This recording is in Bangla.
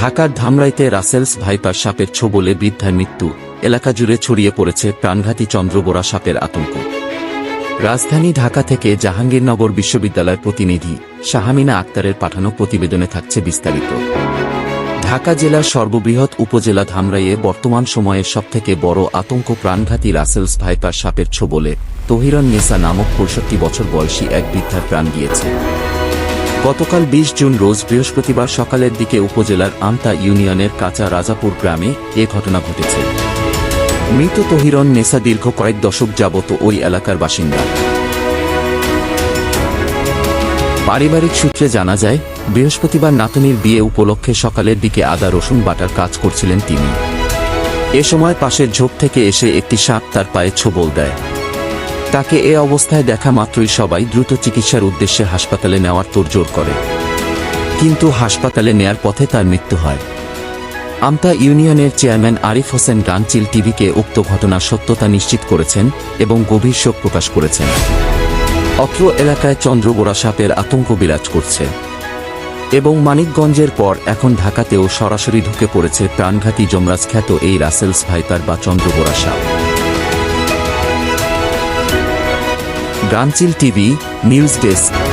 ঢাকার ধামরাইতে রাসেলস ভাইপার সাপের ছোবলে বৃদ্ধার মৃত্যু, এলাকা জুড়ে ছড়িয়ে পড়েছে প্রাণঘাতী চন্দ্রবোরা সাপের আতঙ্ক। রাজধানী ঢাকা থেকে জাহাঙ্গীরনগর বিশ্ববিদ্যালয়ের প্রতিনিধি শাহামিনা আক্তারের পাঠানো প্রতিবেদনে থাকছে বিস্তারিত। ঢাকা জেলার সর্ববৃহৎ উপজেলা ধামরাইয়ে বর্তমান সময়ে সবথেকে বড় আতঙ্ক প্রাণঘাতী রাসেলস ভাইপার সাপের ছোবলে তহিরন নেসা নামক পঁয়ষট্টি বছর বয়সী এক বৃদ্ধার প্রাণ গিয়েছে। গতকাল বিশ জুন রোজ বৃহস্পতিবার সকালের দিকে উপজেলার আমতা ইউনিয়নের কাঁচা রাজাপুর গ্রামে এ ঘটনা ঘটেছে। মৃত তহিরন নেসা দীর্ঘ কয়েক দশক যাবত ওই এলাকার বাসিন্দা। পারিবারিক সূত্রে জানা যায়, বৃহস্পতিবার নাতনির বিয়ে উপলক্ষে সকালের দিকে আদা রসুন বাটার কাজ করছিলেন তিনি। এ সময় পাশের ঝোপ থেকে এসে একটি সাপ তার পায়ে ছোবল দেয়। তাকে এ অবস্থায় দেখা মাত্রই সবাই দ্রুত চিকিৎসার উদ্দেশ্যে হাসপাতালে নেওয়ার তোড়জোড় করে। কিন্তু হাসপাতালে নেয়ার পথে তার মৃত্যু হয়। আমতা ইউনিয়নের চেয়ারম্যান আরিফ হোসেন গানচিল টিভিকে উক্ত ঘটনার সত্যতা নিশ্চিত করেছেন এবং গভীর শোক প্রকাশ করেছেন। অত্র এলাকায় চন্দ্রবোরা সাপের আতঙ্ক বিরাজ করছে। এবং মানিকগঞ্জের পর এখন ঢাকাতেও সরাসরি ঢুকে পড়েছে প্রাণঘাতী যমরাজ খ্যাত এই রাসেলস ভাইপার বা চন্দ্রবোরা সাপ। Ganchil TV news desk.